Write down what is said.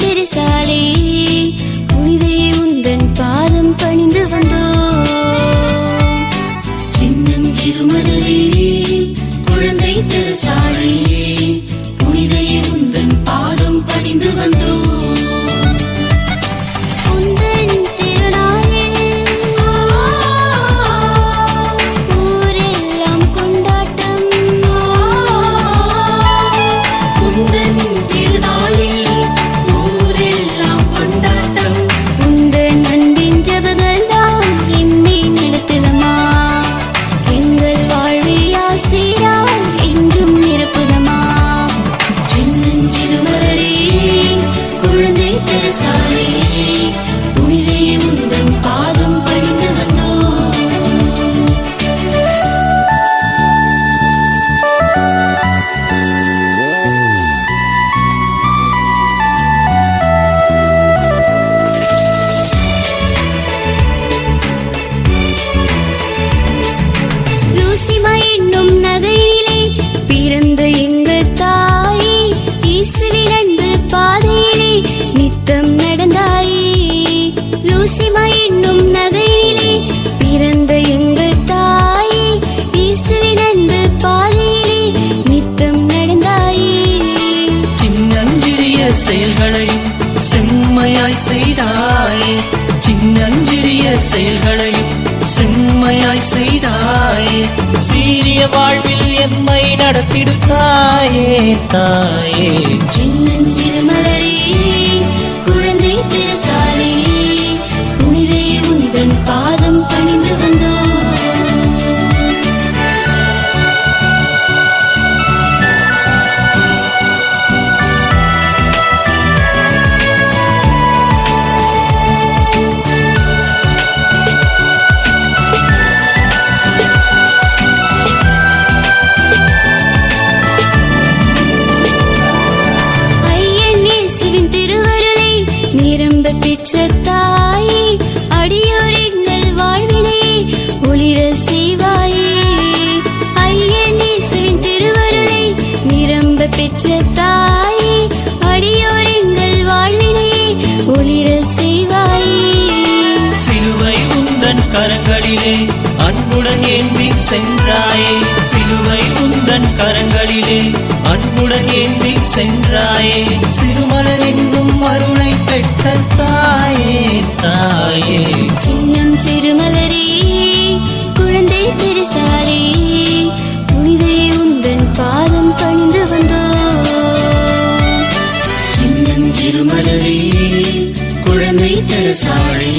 திரிசாலே புனிதே உந்தன் பாதம் பணிந்து வந்தோ சின்னஞ்சிறுமணலே குழந்தை திருசா செயல்களையும் செம்மையாய் செய்தாயே. சின்னஞ்சிறிய செயல்களையும் செம்மையாய் செய்தாயே. சீரிய வாழ்வில் எம்மை நடத்திடுத்தாயே தாயே. சின்னஞ்சிறு மலரே. சிலுவை உந்தன் கரங்களிலே அன்புடன் ஏந்தி சென்றாயே. சிறுமலர் என்னும் அருளை பெற்ற தாயே தாயே. சின்னம் சிறுமலரே குழந்தை திருசாலே புனிதே உந்தன் பாதம் பணிந்து வந்தோம் சின்னஞ்சிறுமலரே குழந்தை தெரசாலே